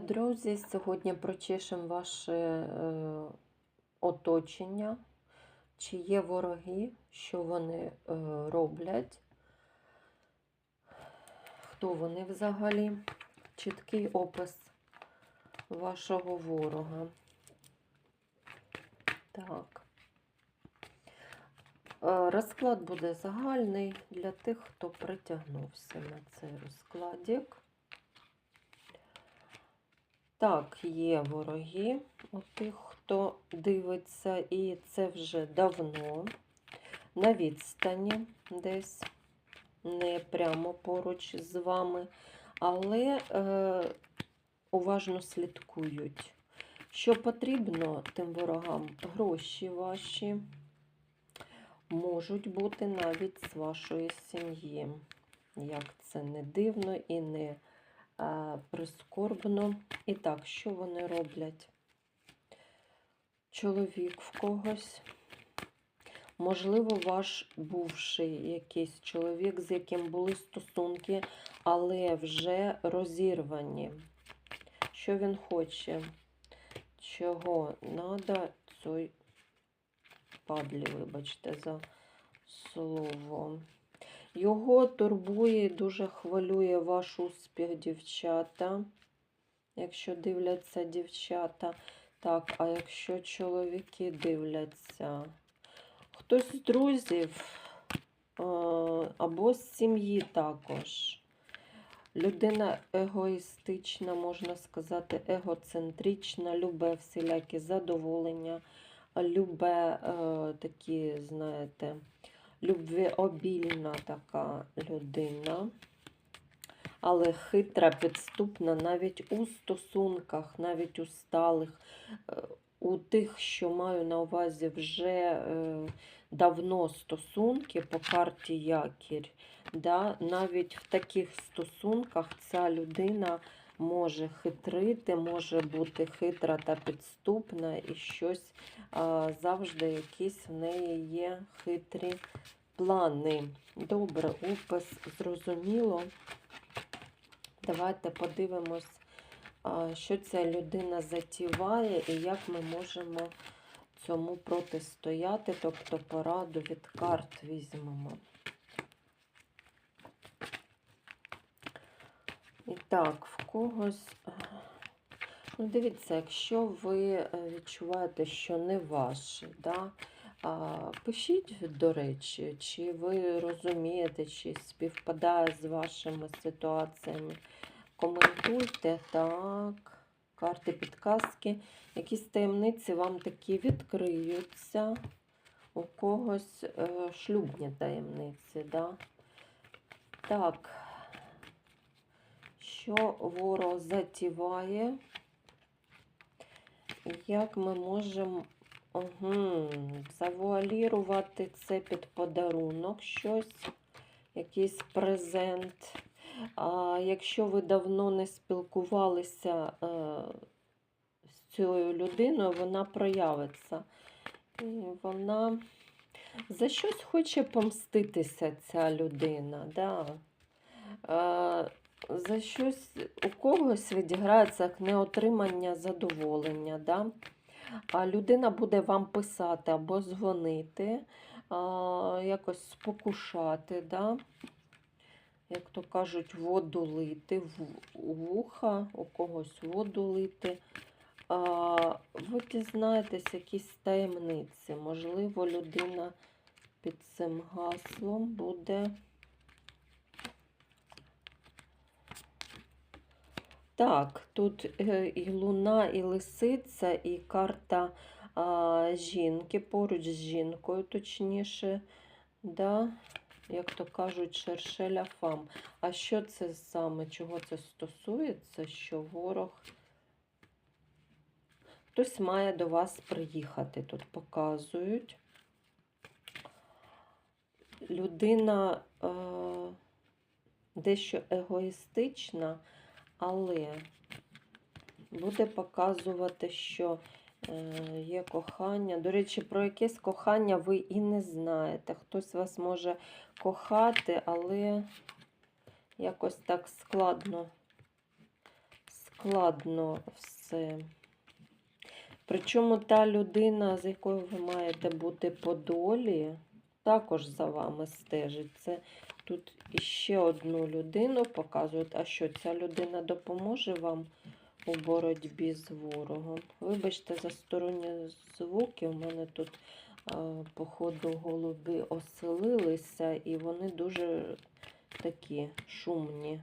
Друзі! Сьогодні прочешемо ваше е, оточення, чи є вороги, що вони е, роблять, хто вони взагалі, чіткий опис вашого ворога. Так. Е, Розклад буде загальний для тих, хто притягнувся на цей розкладик. Так, є вороги у тих, хто дивиться, і це вже давно, на відстані десь, не прямо поруч з вами, але е, уважно слідкують. Що потрібно тим ворогам? Гроші ваші можуть бути навіть з вашої сім'ї. Як це не дивно і не прискорбно. І так, що вони роблять? Чоловік в когось. Можливо, ваш бувший якийсь чоловік, з яким були стосунки, але вже розірвані. Що він хоче? Чого надо цей падлі, вибачте, за слово. Його турбує, дуже хвилює ваш успіх, дівчата. Якщо дивляться дівчата. Так, а якщо чоловіки дивляться, хтось з друзів або з сім'ї також. Людина егоїстична, можна сказати, егоцентрична, любе всілякі задоволення, любе е, такі, знаєте, любвеобільна така людина, але хитра, підступна навіть у стосунках, навіть у сталих, е, у тих, що маю на увазі вже е, давно стосунки по карті Якір. Да? Навіть в таких стосунках ця людина може хитрити, може бути хитра та підступна, і щось а, завжди якісь в неї є хитрі плани. Добре, опис зрозуміло. Давайте подивимось, що ця людина затіває і як ми можемо цьому протистояти, тобто пораду від карт візьмемо. І так, в когось. е, Ну, дивіться, якщо ви е, відчуваєте, що не ваше, да, пишіть, до речі, чи ви розумієте, чи співпадає з вашими ситуаціями. Коментуйте, так, карти підказки. Якісь таємниці вам такі відкриються. У когось е, шлюбні таємниці, да? Так що ворог затіває, як ми можемо угу, завуалірувати це під подарунок щось, якийсь презент. А якщо ви давно не спілкувалися е, з цією людиною, вона проявиться. І вона за щось хоче помститися, ця людина. Да. Е, за щось у когось відіграється як неотримання задоволення. Да? А людина буде вам писати або дзвонити, а, якось спокушати, да? як то кажуть, воду лити, в вуха, у когось воду лити. А, ви дізнаєтесь якісь таємниці. Можливо, людина під цим гаслом буде. Так, тут е, і луна, і лисиця, і карта а, жінки, поруч з жінкою, точніше, да? як то кажуть, шершеля фам. А що це саме, чого це стосується, що ворог? Хтось має до вас приїхати, тут показують. Людина е, дещо егоїстична але буде показувати, що е, є кохання. До речі, про якесь кохання ви і не знаєте. Хтось вас може кохати, але якось так складно. складно все. Причому та людина, з якою ви маєте бути по долі, також за вами стежить. Це тут іще одну людину показують. А що ця людина допоможе вам у боротьбі з ворогом? Вибачте за сторонні звуки. У мене тут, е, походу, голуби оселилися, і вони дуже такі шумні.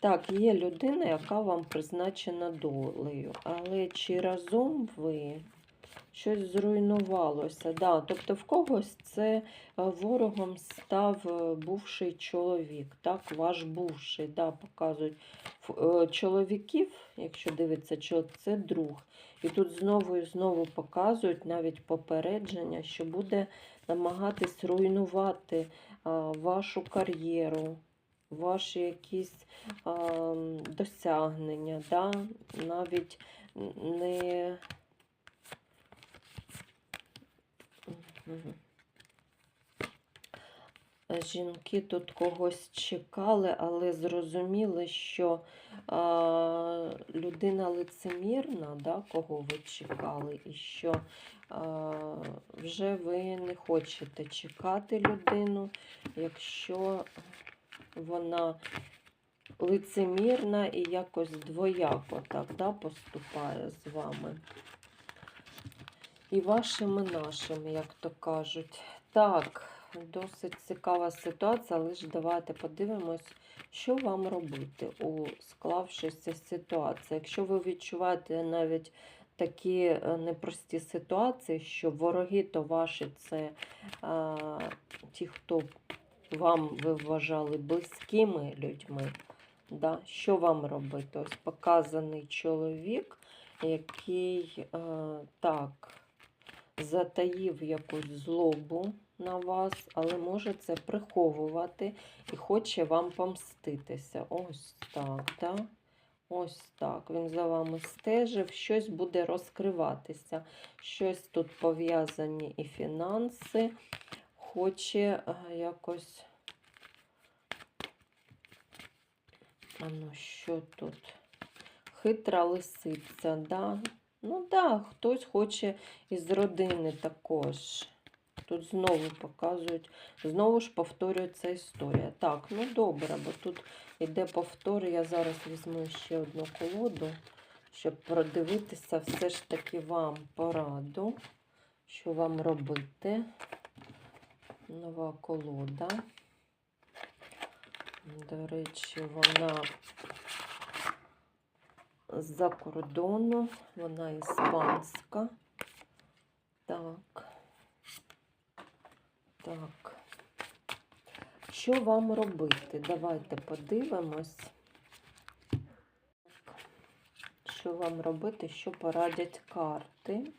Так, є людина, яка вам призначена долею, але чи разом ви щось зруйнувалося? Да, тобто в когось це е, ворогом став е, бувший чоловік, так, ваш бувший, да, показують. Е, Чоловіків, якщо дивиться, це друг. І тут знову і знову показують навіть попередження, що буде намагатись руйнувати вашу кар'єру, ваші якісь а, досягнення, да? навіть не. Мгм. Жінки тут когось чекали, але зрозуміли, що а, людина лицемірна, да, кого ви чекали, і що а, вже ви не хочете чекати людину, якщо вона лицемірна і якось двояко так да, поступає з вами. І вашим, і нашим, як то кажуть. Так, досить цікава ситуація, але ж давайте подивимось, що вам робити у склавшейся ситуації. Якщо ви відчуваєте навіть такі е, непрості ситуації, що вороги то ваші це а, ті, хто вам ви вважали близькими людьми. Да? Що вам робити? Ось показаний чоловік, який е, так затаїв якусь злобу на вас, але може це приховувати і хоче вам помститися. Ось так, да? Ось так. Він за вами стежив, щось буде розкриватися. Щось тут пов'язані і фінанси. Хоче е, якось. А ну, що тут? Хитра лисиця, да? Ну да, хтось хоче із родини також. Тут знову показують, знову ж повторюється історія. Так, ну добре, бо тут іде повтор. Я зараз візьму ще одну колоду, щоб продивитися все ж таки вам пораду, що вам робити. Нова колода. До речі, вона з-за кордону, вона іспанська. Так. Так. Що вам робити? Давайте подивимось. Що вам робити, що порадять карти.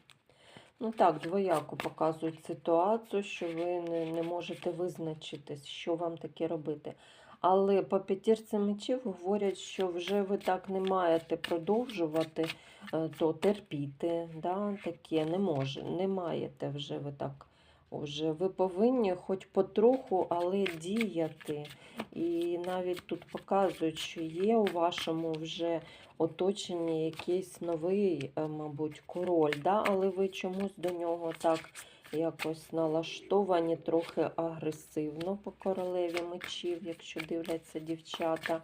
Ну так, двояко показують ситуацію, що ви не, не можете визначитись, що вам таке робити. Але по п'ятірці мечів говорять, що вже ви так не маєте продовжувати, е, то терпіти. Да? Таке не може, не маєте вже ви так. Уже ви повинні хоч потроху, але діяти. І навіть тут показують, що є у вашому вже оточенні якийсь новий, е, мабуть, король, да? але ви чомусь до нього так якось налаштовані трохи агресивно по королеві мечів, якщо дивляться дівчата.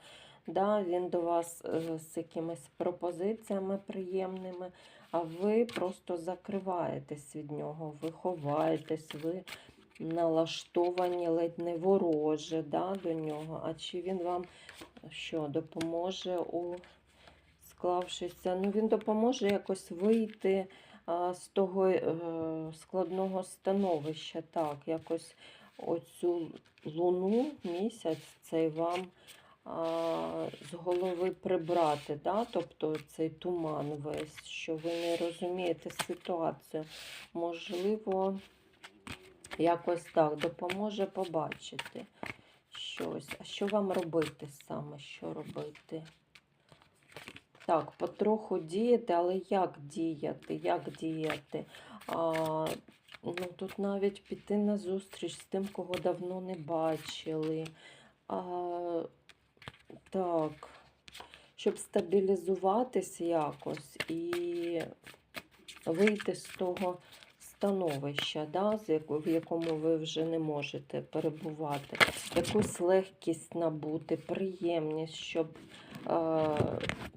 Да, Він до вас е, з якимись пропозиціями приємними, а ви просто закриваєтесь від нього, ви ховаєтесь, ви налаштовані ледь не вороже да, до нього. А чи він вам що, допоможе у склавшися? Ну, він допоможе якось вийти з того е, складного становища. Так, якось оцю луну місяць цей вам з голови прибрати, да? тобто цей туман весь, що ви не розумієте ситуацію. Можливо, якось так допоможе побачити щось. А що вам робити саме? Що робити? Так, потроху діяти, але як діяти? Як діяти? А, ну, тут навіть піти на зустріч з тим, кого давно не бачили. А, так, щоб стабілізуватись якось і вийти з того становища, да, в якому ви вже не можете перебувати, якусь легкість набути, приємність, щоб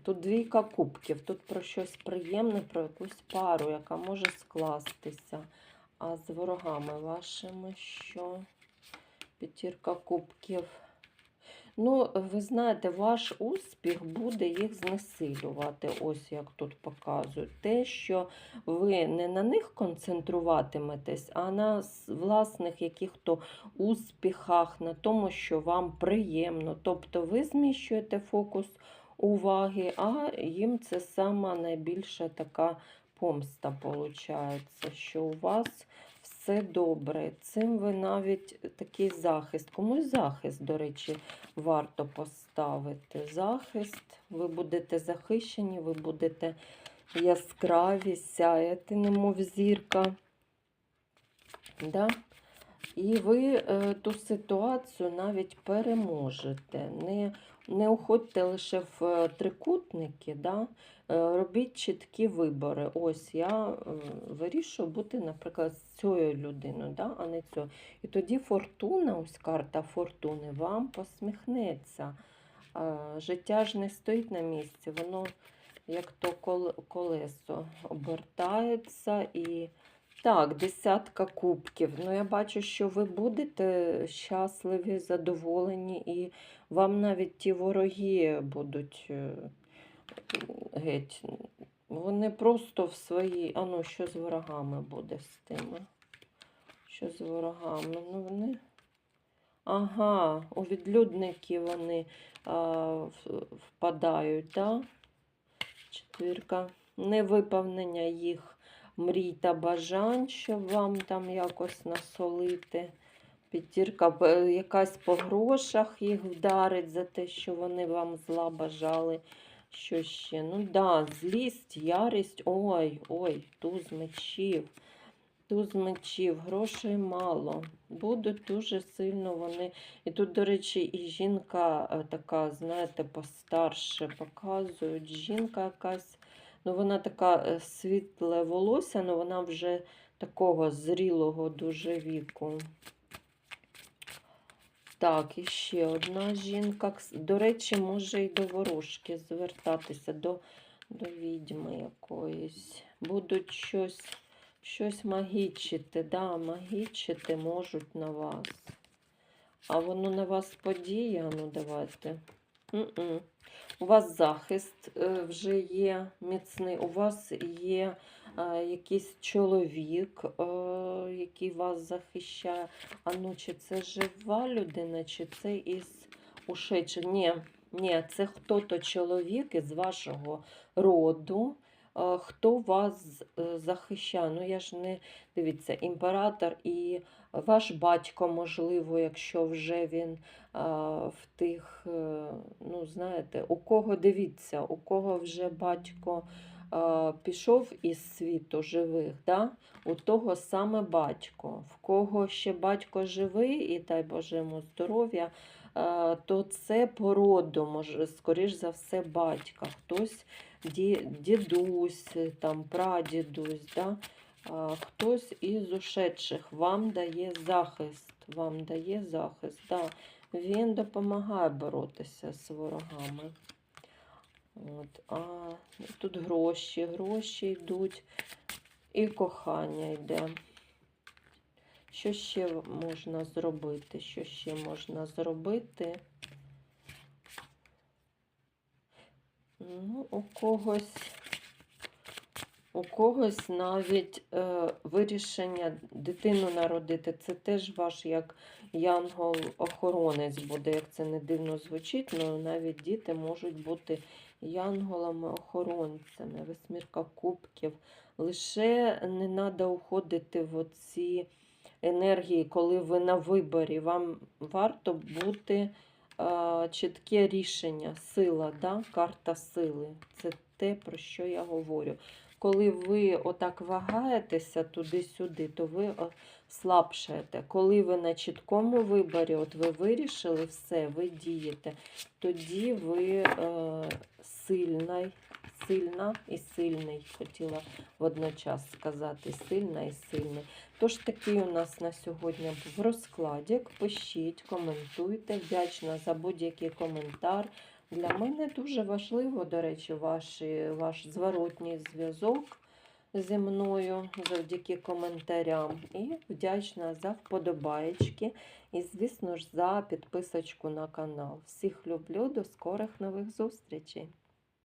тут двійка кубків, тут про щось приємне, про якусь пару, яка може скластися. А з ворогами вашими що? П'ятірка кубків. Ну, ви знаєте, ваш успіх буде їх знесилювати, ось як тут показують. Те, що ви не на них концентруватиметесь, а на власних яких-то успіхах, на тому, що вам приємно. Тобто ви зміщуєте фокус уваги, а їм це сама найбільша така помста виходить, що у вас все добре. Цим ви навіть такий захист. Комусь захист, до речі, варто поставити. Захист, ви будете захищені, ви будете яскраві, сяяти, немов зірка. Да? І ви е, ту ситуацію навіть переможете. Не, не уходьте лише в е, трикутники, да? е, робіть чіткі вибори. Ось я е, вирішую бути, наприклад, з цією людиною, да? а не цією. І тоді фортуна, ось карта фортуни, вам посміхнеться. Життя ж не стоїть на місці, воно як то колесо обертається і. Так, десятка кубків. Ну, я бачу, що ви будете щасливі, задоволені, і вам навіть ті вороги будуть е, геть. Вони просто в своїй. А ну, що з ворогами буде з тими? Що з ворогами? Ну, вони. Ага, у відлюдники вони а, впадають, так? Четвірка. Невиповнення їх мрій та бажань, щоб вам там якось насолити. П'ятірка, якась по грошах їх вдарить за те, що вони вам зла бажали. Що ще? Ну да, злість, ярість. Ой, ой, туз мечів. Туз мечів, грошей мало. Будуть дуже сильно вони. І тут, до речі, і жінка е, така, знаєте, постарше показують. Жінка якась, ну вона така е, світле волосся, але вона вже такого зрілого дуже віку. Так, і ще одна жінка. До речі, може і до ворожки звертатися, до, до відьми якоїсь. Будуть щось, щось магічити, да, магічити можуть на вас. А воно на вас подіє, ну давайте. У вас захист е, вже є міцний, у вас є е, якийсь чоловік, е, який вас захищає. А ну, чи це жива людина, чи це із ушедших? Ні, ні, це хто-то чоловік із вашого роду, хто вас е, захищає. Ну, я ж не дивіться, імператор і ваш батько, можливо, якщо вже він в тих, е, ну, знаєте, у кого дивіться, у кого вже батько пішов із світу живих, да? у того саме батько. В кого ще батько живий, і дай Боже йому здоров'я, то це по роду, може, скоріш за все, батька. Хтось дідусь, там, прадідусь, да? хтось із ушедших вам дає захист. Вам дає захист. Да. Він допомагає боротися з ворогами. От, а тут гроші, гроші йдуть, і кохання йде. Що ще можна зробити? Що ще можна зробити? Ну, у когось, у когось навіть е, вирішення дитину народити. Це теж ваш як янгол-охоронець буде, як це не дивно звучить, але навіть діти можуть бути янголами-охоронцями, восьмірка кубків. Лише не треба уходити в оці енергії, коли ви на виборі. Вам варто бути а, чітке рішення, сила, да? карта сили. Це те, про що я говорю. Коли ви отак вагаєтеся туди-сюди, то ви о, слабшаєте. Коли ви на чіткому виборі, от ви вирішили все, ви дієте, тоді ви е, сильна, сильна і сильний. Хотіла водночас сказати сильна і сильний. Тож такий у нас на сьогодні був розкладик. Пишіть, коментуйте. Вдячна за будь-який коментар. Для мене дуже важливо, до речі, ваші, ваш зворотній зв'язок зі мною завдяки коментарям. І вдячна за вподобаєчки. І, звісно ж, за підписочку на канал. Всіх люблю, до скорих нових зустрічей!